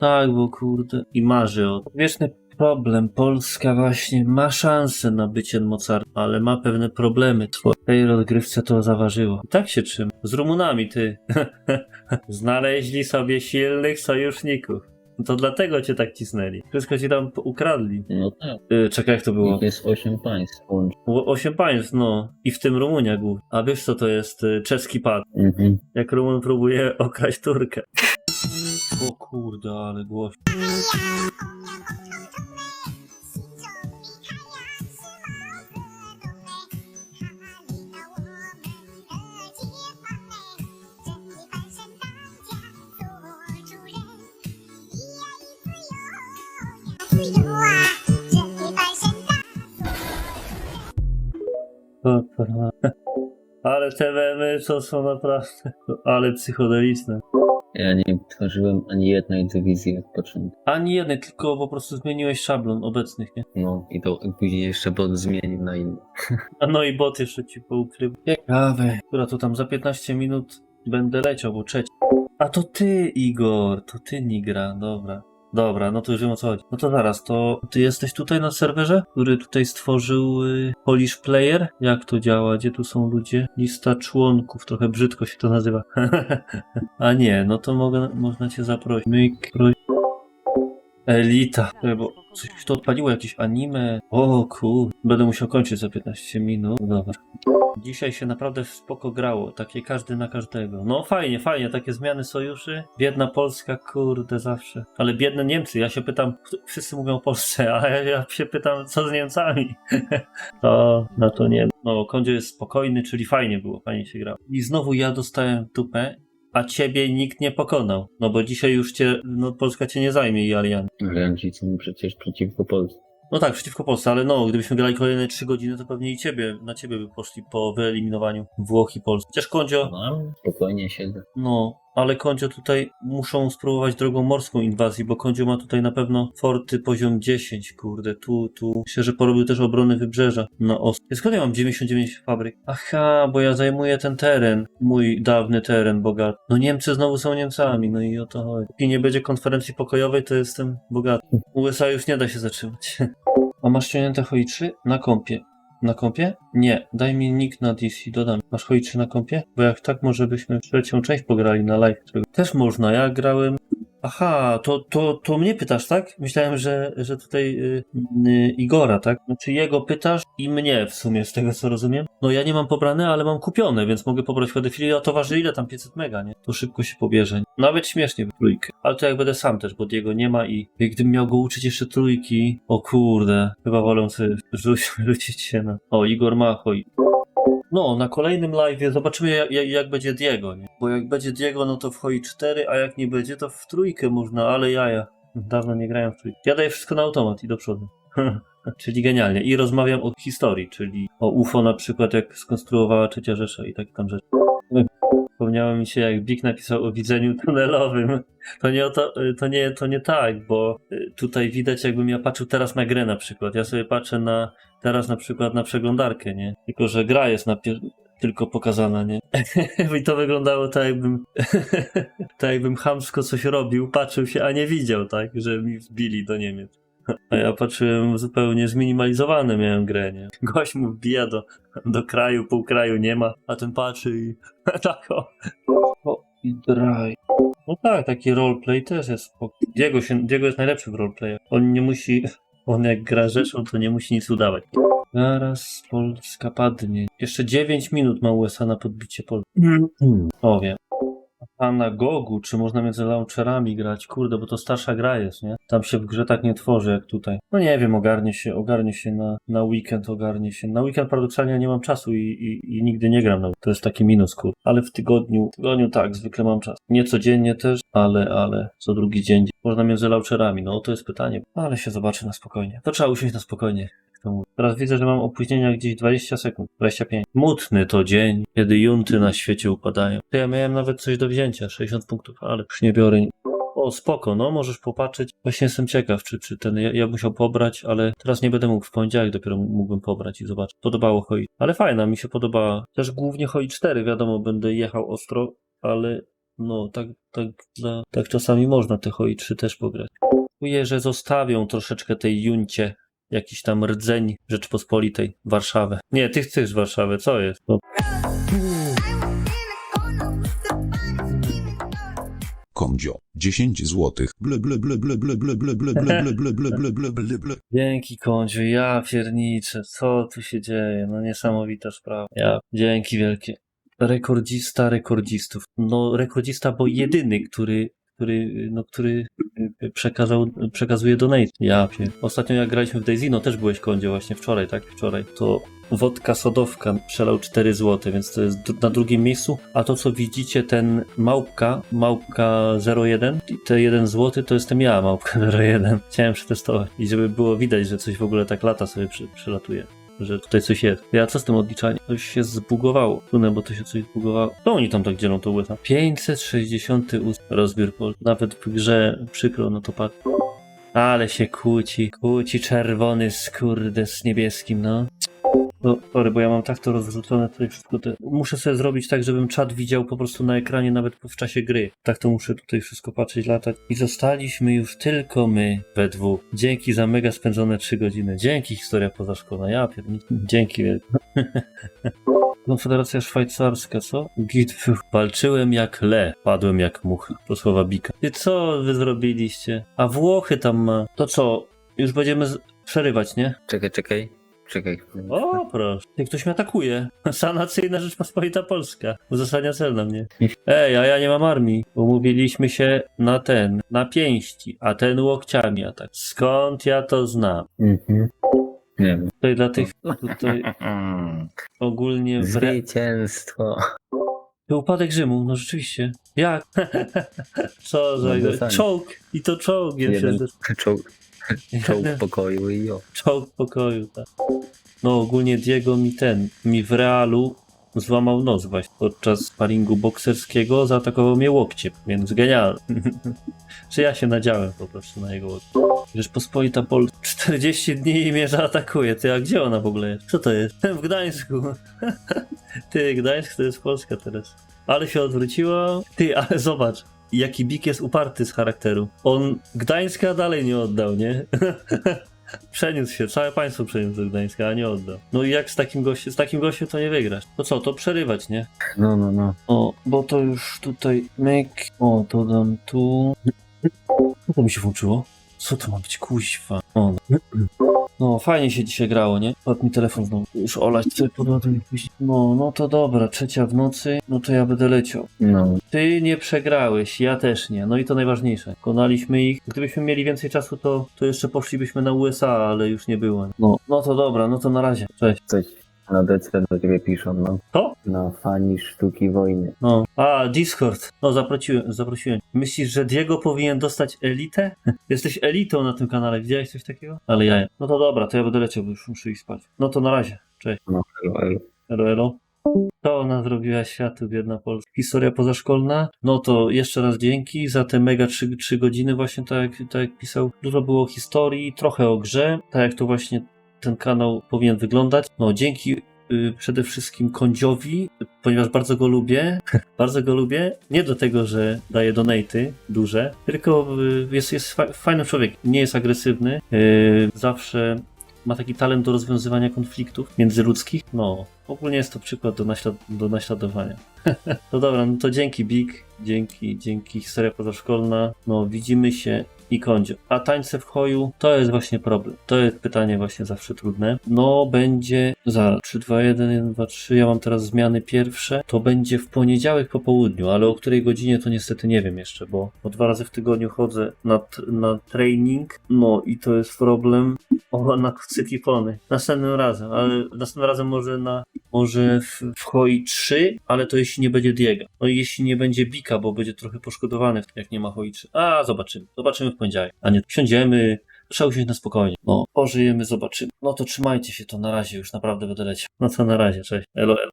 tak, bo kurde. I marzy o. Wieczny problem. Polska właśnie ma szansę na bycie mocarstwem, ale ma pewne problemy. W tej rozgrywce to zaważyło. I tak się trzyma. Z Rumunami, ty. Znaleźli sobie silnych sojuszników. To dlatego cię tak cisnęli. Wszystko ci tam ukradli. No tak, Yy, czekaj, jak to było? ich jest 8 państw. Było Osiem państw, no. I w tym Rumunia głównie. A wiesz co to jest y, czeski pad? Mhm. Jak Rumun próbuje okraść Turkę. O kurde, ale głośno. Ale te memy to są naprawdę, ale psychodeliczne. Ja nie tworzyłem ani jednej dywizji od początku. Ani jednej, tylko po prostu zmieniłeś szablon obecnych, nie? No i to później jeszcze bot zmienił na inny. A no i bot jeszcze ci poukrył. Ciekawe. Która to tam za 15 minut będę leciał, bo trzeci. A to ty, Igor, to ty Nigra, dobra. Dobra, no to już wiem o co chodzi. No to zaraz, to ty jesteś tutaj na serwerze, który tutaj stworzył y, Polish Player? Jak to działa? Gdzie tu są ludzie? Lista członków, trochę brzydko się to nazywa. A nie, no to mogę, można cię zaprosić. Myk. Elita. Czekaj, Bo coś to odpaliło, jakieś anime. O kur... Będę musiał kończyć za 15 minut. Dobra. Dzisiaj się naprawdę spoko grało. Takie każdy na każdego. No fajnie, fajnie. Takie zmiany sojuszy. Biedna Polska, kurde, zawsze. Ale biedne Niemcy. Ja się pytam, wszyscy mówią o Polsce, a ja, ja się pytam, co z Niemcami? to, no to nie. No, Kondzio jest spokojny, czyli fajnie było, fajnie się grało. I znowu ja dostałem dupę, a ciebie nikt nie pokonał. No bo dzisiaj już cię, no Polska cię nie zajmie i aliancja. Ręci są przecież przeciwko Polsce. No tak, przeciwko Polsce, ale no, gdybyśmy grali kolejne 3 godziny, to pewnie i ciebie, na ciebie by poszli po wyeliminowaniu Włoch i Polski. Chociaż Kondzio, No, spokojnie siedzę. no, ale Kondzio tutaj muszą spróbować drogą morską inwazji, bo Kondzio ma tutaj na pewno forty poziom 10, kurde, tu, tu. Myślę, że porobił też obrony wybrzeża na os. Skąd ja mam 99 fabryk? Aha, bo ja zajmuję ten teren, mój dawny teren bogaty. No Niemcy znowu są Niemcami, no i o to chodzi. Jeśli nie będzie konferencji pokojowej, to jestem bogaty. USA już nie da się zatrzymać. A masz ściągnięte hoi 3 na kompie. Na kompie? Nie, daj mi nick na DC, dodam. Masz hoi 3 na kompie? Bo jak tak, może byśmy trzecią część pograli na live. Też można, ja grałem... Aha, to, to, to mnie pytasz, tak? Myślałem, że, że tutaj y, y, Igora, tak? Znaczy jego pytasz i mnie w sumie, z tego co rozumiem. No ja nie mam pobrane, ale mam kupione, więc mogę pobrać w chwili, a to waży ile tam 500 mega, nie? To szybko się pobierze. Nawet śmiesznie w trójkę. Ale to jak będę sam też, bo Diego nie ma i gdybym miał go uczyć jeszcze trójki, o kurde, chyba wolę sobie rzucić się na... O, Igor Machoj. No, na kolejnym live zobaczymy jak, jak, będzie Diego, nie? Bo jak będzie Diego, no to wchodzi 4, a jak nie będzie, to w trójkę można, ale jaja. Dawno nie grałem w trójkę. Ja daję wszystko na automat i do przodu. czyli genialnie. I rozmawiam o historii, czyli o UFO na przykład, jak skonstruowała Trzecia Rzesza i tak tam rzeczy. Wspomniało mi się, jak Big napisał o widzeniu tunelowym. To nie, to, to, nie, to nie tak, bo y, tutaj widać, jakbym ja patrzył teraz na grę na przykład. Ja sobie patrzę na teraz na przykład na przeglądarkę, nie? Tylko, że gra jest na pier- tylko pokazana, nie? I to wyglądało tak, jakbym tak jakbym chamsko coś robił, patrzył się, a nie widział, tak? Że mi wbili do Niemiec. A ja patrzyłem zupełnie zminimalizowane miałem grę, nie? Gość mu wbija do, do kraju, pół kraju nie ma, a ten patrzy i tak o. o i draj. No tak, taki roleplay też jest. Diego, się, Diego jest najlepszy w roleplayu. On nie musi, on jak gra rzeczą, to nie musi nic udawać. Zaraz Polska padnie. Jeszcze 9 minut ma USA na podbicie Polski. O wiem. Na Gogu, czy można między launcherami grać? Kurde, bo to starsza gra jest, nie? Tam się w grze tak nie tworzy jak tutaj. No nie wiem, ogarnie się, ogarnie się na, na weekend, ogarnie się. Na weekend paradoksalnie nie mam czasu i, i, i nigdy nie gram. No, to jest taki minus, kur. Ale w tygodniu, w tygodniu tak, zwykle mam czas. Nie codziennie też, ale, ale co drugi dzień. Można między launcherami, no to jest pytanie. Ale się zobaczy na spokojnie. To trzeba usiąść na spokojnie. To mówię. Teraz widzę, że mam opóźnienia gdzieś 20 sekund, 25. Mutny to dzień, kiedy junty na świecie upadają. To ja miałem nawet coś do wzięcia, 60 punktów, ale już nie biorę. O, spoko, no możesz popatrzeć. Właśnie jestem ciekaw, czy, czy ten, ja, ja musiał pobrać, ale teraz nie będę mógł w poniedziałek, dopiero mógłbym pobrać i zobaczyć. Podobało Hoi. Ale fajna, mi się podobała. Też głównie Hoi 4, wiadomo, będę jechał ostro, ale No, tak, tak, dla, tak czasami można te hoi 3 też pograć. Czuję, że zostawią troszeczkę tej juncie jakiś tam rdzeń Rzeczpospolitej, Warszawę. Nie, ty chcesz Warszawę, co jest? No, Komdzio, 10 złotych. Ble ble ble ble ble ble ble ble ble ble ble ble ble ble ble ble. dzięki Kądziu, ja pierniczę, co tu się dzieje? No niesamowita sprawa. Ja, dzięki wielkie. Rekordzista rekordzistów. No rekordzista, bo jedyny, który który, no, który y, przekazał, przekazuje donate. Ja pier... Ostatnio jak graliśmy w Daisy, no też byłeś kądzie właśnie wczoraj, tak? Wczoraj. To Wodka Sodowka przelał 4 zł, więc to jest na drugim miejscu. A to co widzicie, ten małpka, małpka 01, i te 1 zł to jestem ja, małpka 01. Chciałem przetestować. I żeby było widać, że coś w ogóle tak lata sobie przy, przylatuje. Że tutaj coś jest. Ja co z tym odliczaniem? Coś się zbugowało. Tunę, bo to się coś zbugowało. To oni tam tak dzielą to USA. 568 rozbiór Pol. Nawet w grze przykro, no to patrz. Ale się kłóci. Kłóci czerwony z kurde z niebieskim, no. No, sorry, bo ja mam tak to rozrzucone tutaj wszystko. Te... Muszę sobie zrobić tak, żebym czat widział po prostu na ekranie nawet w czasie gry. Tak to muszę tutaj wszystko patrzeć, latać. I zostaliśmy już tylko my we dwóch. Dzięki za mega spędzone 3 godziny. Dzięki historia pozaszkolna. Ja pierdolę. Dzięki wielkie. Konfederacja Szwajcarska, co? Git Walczyłem jak le, padłem jak mucha. To słowa Bika. I co wy zrobiliście? A Włochy tam ma. To co? Już będziemy z... przerywać, nie? Czekaj, czekaj. Czekaj. O, proszę. Ty, ktoś mnie atakuje. Sanacyjna Rzeczpospolita Polska. Uzasadnia cel na mnie. Ej, a ja nie mam armii. Umówiliśmy się na ten, na pięści, a ten łokciami atak. Skąd ja to znam? Mhm. Nie wiem. Tutaj dla tych, tutaj ogólnie w re... Zwycięstwo. To upadek Rzymu, no rzeczywiście. Jak? Co za... No. Czołg! I to czołgiem Jeden się... czołg, czołg pokoju i jo. Czołg pokoju, tak. No ogólnie Diego mi ten, mi w realu złamał nos właśnie. Podczas sparingu bokserskiego zaatakował mnie łokciem, więc genialnie. Czy ja się nadziałem po prostu na jego łokcie. Rzeczpospolita Pol 40 dni i mnie zaatakuje. Ty, a gdzie ona w ogóle jest? Co to jest? W Gdańsku. Ty, Gdańsk to jest Polska teraz. Ale się odwróciło. Ty, ale zobacz. Jaki Bik jest uparty z charakteru. On Gdańska dalej nie oddał, nie? Przeniósł się, całe państwo przeniósł do Gdańska, a nie oddał. No i jak z takim gościem, z takim gościem to nie wygrasz. To co, to przerywać, nie? No, no, no. O, bo to już tutaj myk. O, to dam tu. Co to mi się włączyło? Co to ma być kuźwa? O, no. no fajnie się dzisiaj grało, nie? Padł mi telefon znowu. Już olać sobie podładuję później. No, no to dobra, trzecia w nocy, no to ja będę leciał. No, Ty nie przegrałeś, ja też nie. No i to najważniejsze. Konaliśmy ich. Gdybyśmy mieli więcej czasu, to, to jeszcze poszlibyśmy na USA, ale już nie było. No, no to dobra, no to na razie. Cześć. coś na DC do ciebie piszą, no. To? Na fani sztuki wojny. No. A, Discord. No, zaprosiłem, zaprosiłem. Myślisz, że Diego powinien dostać elitę? Jesteś elitą na tym kanale, widziałeś coś takiego? Ale ja. No to dobra, to ja będę leciał, bo już muszę iść spać. No to na razie. Cześć. No, elo, elo. Elo, elo. To ona zrobiła światu, biedna Polska. Historia pozaszkolna. No to jeszcze raz dzięki za te mega 3, 3 godziny właśnie, tak tak jak pisał. Dużo było historii, trochę o grze, tak jak to właśnie ten kanał powinien wyglądać. No dzięki y, przede wszystkim Kądziowi, ponieważ bardzo go lubię. bardzo go lubię. Nie dlatego, że daje donaty duże, tylko y, jest, jest fa- fajnym człowiekiem. Nie jest agresywny. y, zawsze ma taki talent do rozwiązywania konfliktów międzyludzkich. No, ogólnie jest to przykład do, naślad do naśladowania. no dobra, no to dzięki Big, dzięki, dzięki historia pozaszkolna. No, widzimy się i kądzie. A tańce w choju to jest właśnie problem. To jest pytanie właśnie zawsze trudne. No, będzie za 3, 2, 1, 1, 2, 3. Ja mam teraz zmiany pierwsze. To będzie w poniedziałek po południu, ale o której godzinie to niestety nie wiem jeszcze, bo, bo dwa razy w tygodniu chodzę na, na training. No i to jest problem. O, na cyklifony. Następnym razem, ale następnym razem może na może w, w Hoi 3, ale to jeśli nie będzie Diego. No i jeśli nie będzie Bika, bo będzie trochę poszkodowany, jak nie ma Hoi 3. A, zobaczymy. Zobaczymy w poniedziałek. A nie, siądziemy, trzeba usiąść na spokojnie. No, pożyjemy, zobaczymy. No to trzymajcie się, to na razie już naprawdę będę leciał. No to na razie, cześć. Elo, elo.